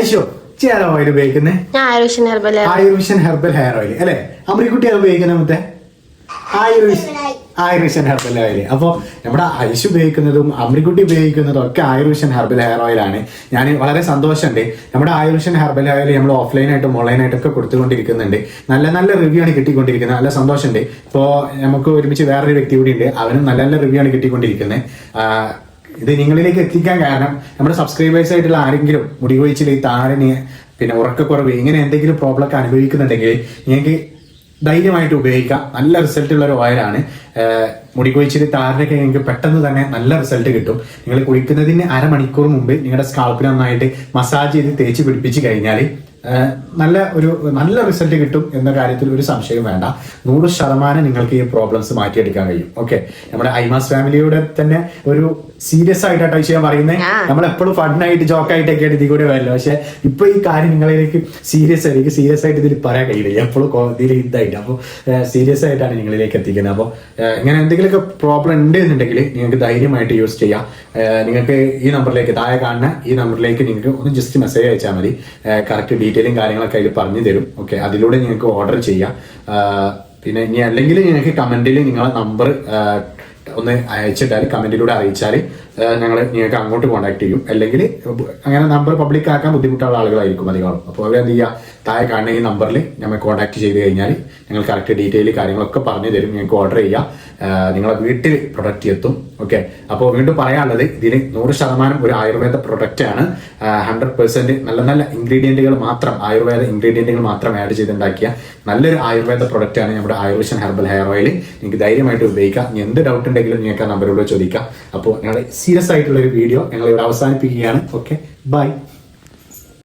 ഐശോ ചേരാ oil ഉപയോഗിക്കുന്നേ? ഞാൻ ആയുഷൻ ഹെർബൽ ആയുർവിഷൻ ഹെർബൽ ഹെയർ ഓയിൽ അല്ലെ? അമൃക്കുട്ടി അത് ഉപയോഗിക്കുന്നത് മറ്റേ ആയുർവിഷൻ ആയുർവിഷൻ ഹെർബൽ ഓയിൽ അപ്പോൾ നമ്മുടെ ഐശു ഉപയോഗിക്കുന്നതും അമൃക്കുട്ടി ഉപയോഗിക്കുന്നതും ഒക്കെ ആയുർവിഷൻ ഹെർബൽ ഹെയർ ഓയിലാണ് ഞാൻ വളരെ സന്തോഷമുണ്ട്. നമ്മുടെ ആയുർവിഷൻ ഹെർബൽ ഓയിൽ നമ്മൾ ഓഫ്ലൈനായിട്ടും ഓൺലൈനായിട്ടും ഒക്കെ കൊടുത്തുകൊണ്ടിരിക്കുന്നുണ്ട്. നല്ല നല്ല റിവ്യൂ ആണ് കിട്ടിക്കൊണ്ടിരിക്കുന്നത്. നല്ല സന്തോഷമുണ്ട്. ഇപ്പോൾ നമുക്ക് ഒരുമിച്ച് വേറൊരു വ്യക്തി കൂടി ഉണ്ട്. അവനും നല്ല നല്ല റിവ്യൂ ആണ് കിട്ടിക്കൊണ്ടിരിക്കുന്നത്. ഇത് നിങ്ങളിലേക്ക് എത്തിക്കാൻ കാരണം നമ്മുടെ സബ്സ്ക്രൈബേഴ്സ് ആയിട്ടുള്ള ആരെങ്കിലും മുടി കൊഴിച്ചിൽ താരന് പിന്നെ ഉറക്കക്കുറവ് ഇങ്ങനെ എന്തെങ്കിലും പ്രോബ്ലം ഒക്കെ അനുഭവിക്കുന്നുണ്ടെങ്കിൽ നിങ്ങൾക്ക് ധൈര്യമായിട്ട് ഉപയോഗിക്കാം. നല്ല റിസൾട്ട് ഉള്ള ഒരു ഓയിലാണ് മുടി കൊഴിച്ചിൽ താരനൊക്കെ നിങ്ങൾക്ക് പെട്ടെന്ന് തന്നെ നല്ല റിസൾട്ട് കിട്ടും. നിങ്ങൾ കുളിക്കുന്നതിന് അരമണിക്കൂർ മുമ്പ് നിങ്ങളുടെ സ്കാൾപ്പിൽ നന്നായിട്ട് മസാജ് ചെയ്ത് തേച്ച് പിടിപ്പിച്ച് കഴിഞ്ഞാൽ നല്ല ഒരു നല്ല റിസൾട്ട് കിട്ടും എന്ന കാര്യത്തിൽ ഒരു സംശയം വേണ്ട. നൂറ് ശതമാനം നിങ്ങൾക്ക് ഈ പ്രോബ്ലംസ് മാറ്റിയെടുക്കാൻ കഴിയും. ഓക്കെ നമ്മുടെ ഐമാസ് ഫാമിലിയുടെ തന്നെ ഒരു സീരിയസ് ആയിട്ടാണ് ചെയ്യാൻ പറയുന്നത്. നമ്മൾ എപ്പോഴും ഫണ്ണായിട്ട് ജോക്കായിട്ടൊക്കെ ഇതിൽ കൂടെ വരില്ല. പക്ഷെ ഇപ്പൊ ഈ കാര്യം നിങ്ങളിലേക്ക് സീരിയസ് ആയിട്ട് സീരിയസ് ആയിട്ട് ഇതിൽ പറയാൻ കഴിയില്ല. എപ്പോഴും ഇതിൽ ഇതായിട്ട്. അപ്പോൾ സീരിയസ് ആയിട്ടാണ് നിങ്ങളിലേക്ക് എത്തിക്കുന്നത്. അപ്പോൾ ഇങ്ങനെ എന്തെങ്കിലുമൊക്കെ പ്രോബ്ലം ഉണ്ട് എന്നുണ്ടെങ്കിൽ നിങ്ങൾക്ക് ധൈര്യമായിട്ട് യൂസ് ചെയ്യാം. നിങ്ങൾക്ക് ഈ നമ്പറിലേക്ക് താഴെ കാണുന്ന ഈ നമ്പറിലേക്ക് നിങ്ങൾക്ക് ഒന്ന് ജസ്റ്റ് മെസ്സേജ് അയച്ചാൽ മതി. കറക്റ്റ് ഡീറ്റെയിലും കാര്യങ്ങളൊക്കെ അതിൽ പറഞ്ഞു തരും. ഓക്കെ അതിലൂടെ നിങ്ങൾക്ക് ഓർഡർ ചെയ്യാം. പിന്നെ ഇനി അല്ലെങ്കിൽ നിങ്ങൾക്ക് കമന്റിൽ നിങ്ങളെ നമ്പർ ഒന്ന് അയച്ചിട്ടാൽ കമന്റിലൂടെ അറിയിച്ചാൽ ഞങ്ങൾ നിങ്ങൾക്ക് അങ്ങോട്ട് കോൺടാക്ട് ചെയ്യും. അല്ലെങ്കിൽ അങ്ങനെ നമ്പർ പബ്ലിക് ആക്കാൻ ബുദ്ധിമുട്ടുള്ള ആളുകളായിരിക്കും അധികം അപ്പോൾ അവരെന്ത് ചെയ്യുക താഴെ കാണുന്ന ഈ നമ്പറിൽ ഞമ്മെ കോൺടാക്ട് ചെയ്ത് കഴിഞ്ഞാൽ ഞങ്ങൾ കറക്റ്റ് ഡീറ്റെയിൽ കാര്യങ്ങളൊക്കെ പറഞ്ഞു തരും. ഞങ്ങൾക്ക് ഓർഡർ ചെയ്യാം. നിങ്ങളെ വീട്ടിൽ പ്രൊഡക്റ്റ് എത്തും. ഓക്കെ അപ്പോൾ വീണ്ടും പറയാനുള്ളത് ഇതിന് നൂറ് ശതമാനം ഒരു ആയുർവേദ പ്രൊഡക്റ്റ് ആണ്. ഹൺഡ്രഡ് പെർസെന്റ് നല്ല നല്ല ഇൻഗ്രീഡിയന്റുകൾ മാത്രം ആയുർവേദ ഇൻഗ്രീഡിയന്റുകൾ മാത്രം ആഡ് ചെയ്തുണ്ടാക്കിയ നല്ലൊരു ആയുർവേദ പ്രൊഡക്റ്റ് ആണ് നമ്മുടെ ആയുർവേഷൻ ഹെർബൽ ഹെയർ ഓയിൽ നിങ്ങൾക്ക് ധൈര്യമായിട്ട് ഉപയോഗിക്കാം. എന്ത് ഡൗട്ട് ഉണ്ടെങ്കിലും നിങ്ങൾക്ക് ആ നമ്പറിലൂടെ ചോദിക്കാം. അപ്പോൾ ഞങ്ങൾ സീരിയസ് ആയിട്ടുള്ള ഒരു വീഡിയോ ഞങ്ങൾ ഇവിടെ അവസാനിപ്പിക്കുകയാണ്. Okay bye